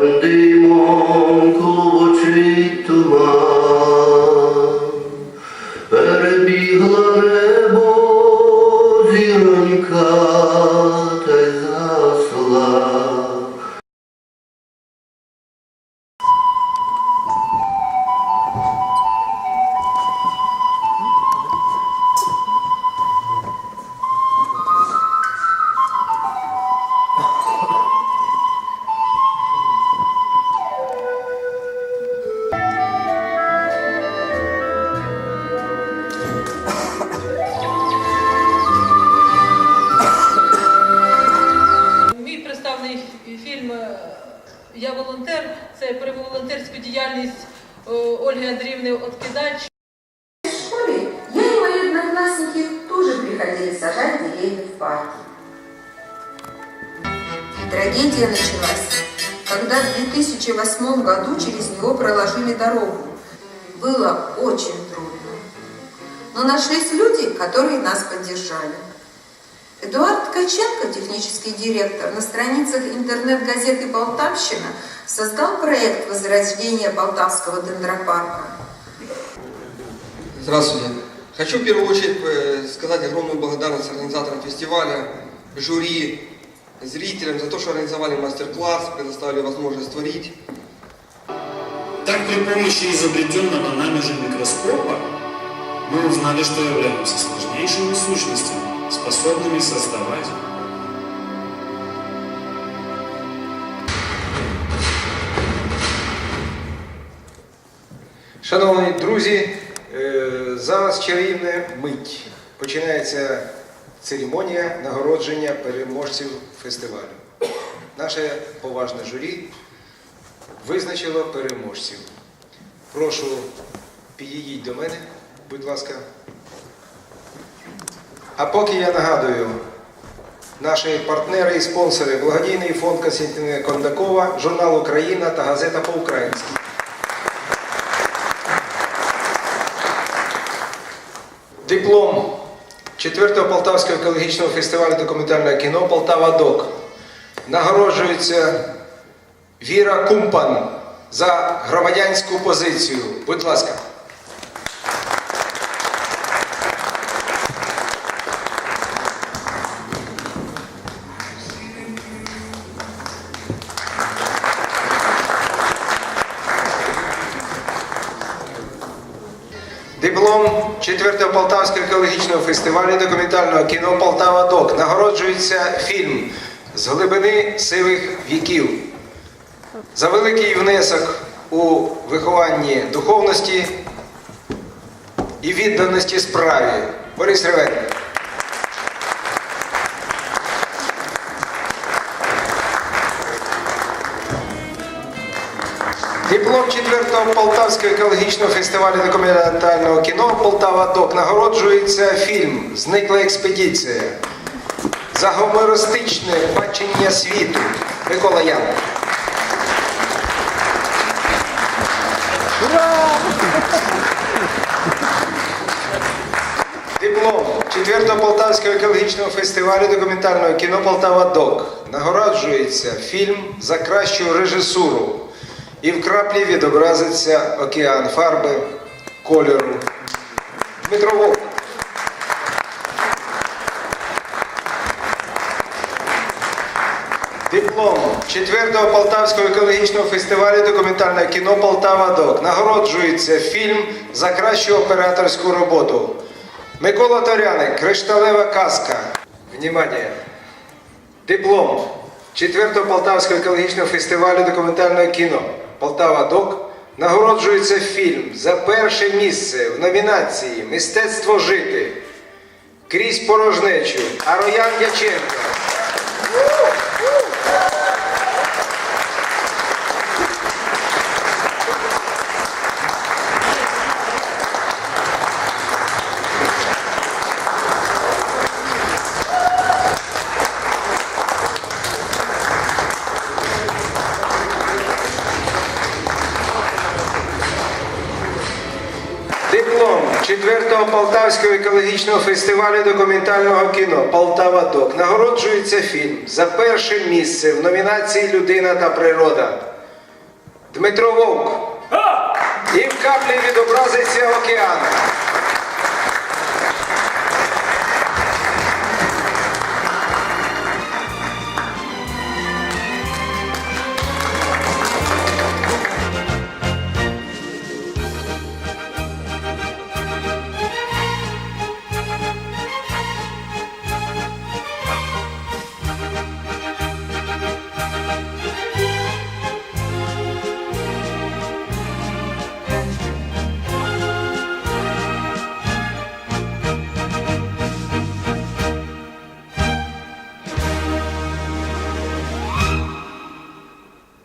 the представлений фільм е, Я волонтер. Це про волонтерську діяльність е, Ольги Андріївни Откидач. В школе я и мои одноклассники тоже приходили сажать деревья в парке. Трагедия началась, когда в 2008 году через него проложили дорогу. Было очень трудно. Но нашлись люди, которые нас поддержали. Эдуард Ткаченко, технический директор, на страницах интернет-газеты «Полтавщина» создал проект возрождения Полтавского дендропарка. Здравствуйте. Хочу в первую очередь э, сказать огромную благодарность организаторам фестиваля, жюри, зрителям за то, что организовали мастер-класс, предоставили возможность творить. Так, при помощи изобретенного нами же микроскопа мы узнали, что являемся сложнейшими сущностями, способными создавать Шановні друзі, е, зараз чарівна мить. Починається церемонія нагородження переможців фестивалю. Наше поважне журі визначило переможців. Прошу підійдіть до мене, будь ласка. А поки я нагадую, наші партнери і спонсори благодійний фонд Константина Кондакова, журнал Україна та газета по-українськи. Диплом 4-го Полтавського екологічного фестивалю документального кіно Полтава Док. Нагороджується Віра Кумпан за громадянську позицію. Будь ласка. Диплом 4-го Полтавського екологічного фестивалю документального кіно Полтава Док. Нагороджується фільм з глибини сивих віків. За великий внесок у вихованні духовності і відданості справі. Борис Ревенко. Диплом 4-го Полтавського екологічного фестивалю документального кіно Полтава Док нагороджується фільм Зникла експедиція за гумористичне бачення світу Микола Ян. Диплом 4-го Полтавського екологічного фестивалю документального кіно Полтава Док нагороджується фільм за кращу режисуру. І в краплі відобразиться океан фарби, кольору. Дмитро Вовк. Диплом 4-го Полтавського екологічного фестивалю документального кіно Полтава Док нагороджується фільм за кращу операторську роботу. Микола Торяник, Кришталева казка. Внимание! Диплом 4-го Полтавського екологічного фестивалю документального кіно Полтава Док нагороджується фільм за перше місце в номінації Мистецтво жити крізь порожнечу Ароян Дяченко. Диплом 4-го Полтавського екологічного фестивалю документального кіно Полтава Док нагороджується фільм за перше місце в номінації Людина та природа. Дмитро Вовк. І в каплі відобразиться океан.